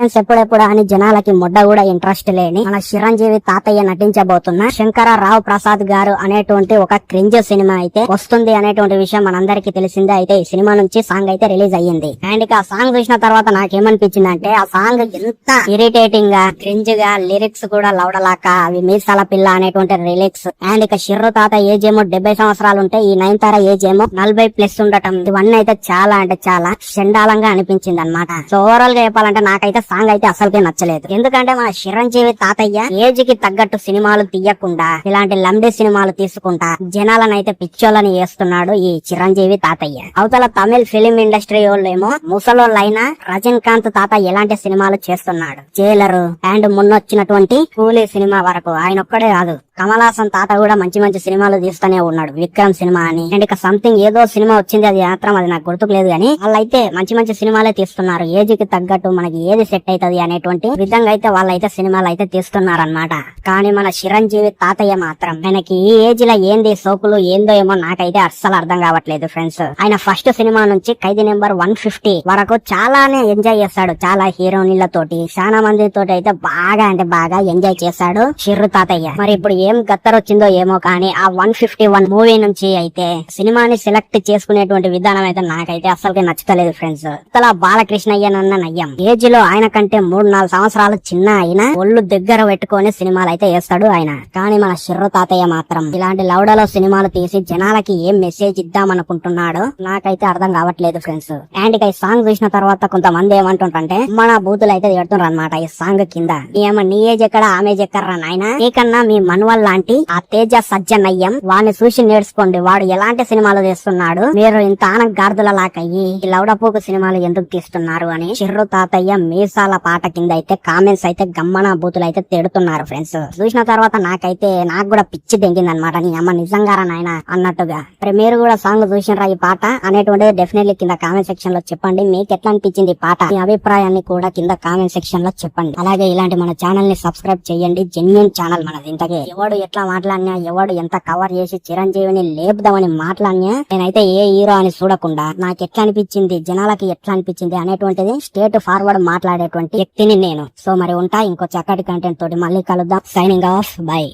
Friends ఎప్పుడెప్పుడు అని జనాలకి ముడ్డ కూడా ఇంట్రెస్ట్ లేని మన చిరంజీవి తాతయ్య నటించబోతున్న శంకర రావు ప్రసాద్ గారు అనేటువంటి ఒక క్రింజ్ సినిమా అయితే వస్తుంది అనేటువంటి విషయం మనందరికీ తెలిసిందే. అయితే ఈ సినిమా నుంచి సాంగ్ అయితే రిలీజ్ అయ్యింది. అండ్ ఇక ఆ సాంగ్ చూసిన తర్వాత నాకేమనిపించింది అంటే ఆ సాంగ్ ఎంత ఇరిటేటింగ్గా క్రింజ్గా లిరిక్స్ కూడా లౌడలాక అవి మీసాల పిల్ల అనేటువంటి లిరిక్స్ అండ్ ఇక షిర్రు తాత ఏజ్ ఏమో డెబ్బై సంవత్సరాలు ఉంటే ఈ నైన్ తార ఏజ్ ఏమో నలభై ప్లస్ ఉండటం. ఇవన్నీ అయితే చాలా అంటే చాలా చండాలంగా అనిపించింది అనమాట సో ఓవరాల్గా చెప్పాలంటే నాకైతే సాంగ్ అయితే అసలుకే నచ్చలేదు. ఎందుకంటే మన చిరంజీవి తాతయ్య ఏజ్కి తగ్గట్టు సినిమాలు తీయకుండా ఇలాంటి లంబే సినిమాలు తీసుకుంటా జనాలను అయితే పిచ్చోళ్ళని వేస్తున్నాడు ఈ చిరంజీవి తాతయ్య. అవతల తమిళ ఫిలిం ఇండస్ట్రీ వాళ్ళేమో ముసలోళ్ళైనా రజనీకాంత్ తాత ఎలాంటి సినిమాలు చేస్తున్నాడు. జైలరు అండ్ మొన్నొచ్చినటువంటి కూలీ సినిమా వరకు ఆయన ఒక్కడే కాదు కమల్ హాసన్ తాత కూడా మంచి మంచి సినిమాలు తీస్తూనే ఉన్నాడు. విక్రమ్ సినిమా అని. అండ్ ఇక సంథింగ్ ఏదో సినిమా వచ్చింది అది మాత్రం అది నాకు గుర్తుకు లేదు కానీ వాళ్ళైతే మంచి మంచి సినిమాలే తీస్తున్నారు. ఏజ్కి తగ్గట్టు మనకి ఏది సెట్ అవుతుంది అనేటువంటి విధంగా అయితే వాళ్ళైతే సినిమాలు అయితే తీస్తున్నారు అనమాట కానీ మన చిరంజీవి తాతయ్య మాత్రం ఆయనకి ఈ ఏజ్లో ఏంది సోకులు ఏందో ఏమో నాకైతే అస్సలు అర్థం కావట్లేదు ఫ్రెండ్స్ ఆయన ఫస్ట్ సినిమా నుంచి ఖైదీ నెంబర్ వన్ ఫిఫ్టీ వరకు చాలానే ఎంజాయ్ చేస్తాడు. చాలా హీరోయిన్లతోటి చాలా మంది తోటి అయితే బాగా అంటే బాగా ఎంజాయ్ చేశాడు చిర్రు తాతయ్య. మరి ఇప్పుడు ఏం గత్తరొచ్చిందో ఏమో కానీ ఆ వన్ ఫిఫ్టీ వన్ మూవీ నుంచి అయితే సినిమాని సెలెక్ట్ చేసుకునేటువంటి విధానం అయితే నాకైతే అసలుకి నచ్చుతలేదు ఫ్రెండ్స్. అసలు బాలకృష్ణయ్యనన్న నయ్యం. ఏజ్లో ఆయన కంటే మూడు నాలుగు సంవత్సరాలు చిన్న అయినా ఒళ్ళు దగ్గర పెట్టుకొని సినిమాలు అయితే వేస్తాడు ఆయన. కానీ మన శిర్ర తాతయ్య మాత్రం ఇలాంటి లౌడలో సినిమాలు తీసి జనాలకి ఏం మెసేజ్ ఇద్దాం అనుకుంటున్నాడు నాకైతే అర్థం కావట్లేదు ఫ్రెండ్స్. అండ్ ఇక ఈ సాంగ్ చూసిన తర్వాత కొంతమంది ఏమంటుంటే మన బూతులు అయితే తిడుతున్నారు అనమాట ఈ సాంగ్ కింద. ఏమో నీ ఏజ్ ఎక్కడ ఆమె ఏజ్ నాయన? నీకన్నా మీ మనువల్ లాంటి ఆ తేజ సజ్జనయ్యం వాడిని చూసి నేర్చుకోండి. వాడు ఎలాంటి సినిమాలు తీస్తున్నాడు? మీరు ఇంత ఆన గార్దుల లాకయ్యి లౌడపోకు సినిమాలు ఎందుకు తీస్తున్నారు అని చిర్రు తాతయ్య మీసాల పాట కింద అయితే కామెంట్స్ అయితే గమ్మన బూతులు అయితే తిడుతున్నారు ఫ్రెండ్స్. చూసిన తర్వాత నాకైతే నాకు కూడా పిచ్చి దెంగింది అనమాట నీ అమ్మ నిజంగా నాయన అన్నట్టుగా. మరి మీరు కూడా సాంగ్ చూసినరా ఈ పాట? అనేటువంటిది డెఫినెట్లీ కింద కామెంట్ సెక్షన్లో చెప్పండి. మీకు ఎట్లా అనిపించింది పాట? మీ అభిప్రాయాన్ని కూడా కింద కామెంట్ సెక్షన్లో చెప్పండి. అలాగే ఇలాంటి మన ఛానల్ని సబ్స్క్రైబ్ చేయండి. జెన్యున్ ఛానల్ మనది. ఇంతకే ఎవడు ఎట్లా మాట్లాడినా ఎవడు ఎంత కవర్ చేసి చిరంజీవిని లేపుదామని మాట్లాడినా నేనైతే ఏ హీరో అని చూడకుండా నాకు ఎట్లా అనిపించింది జనాలకి ఎట్లా అనిపించింది అనేటువంటిది స్టేట్ ఫార్వర్డ్ మాట్లాడేటువంటి వ్యక్తిని నేను. సో మరి ఉంటా ఇంకో చక్కటి కంటెంట్ తోటి మళ్ళీ కలుద్దాం. Signing off by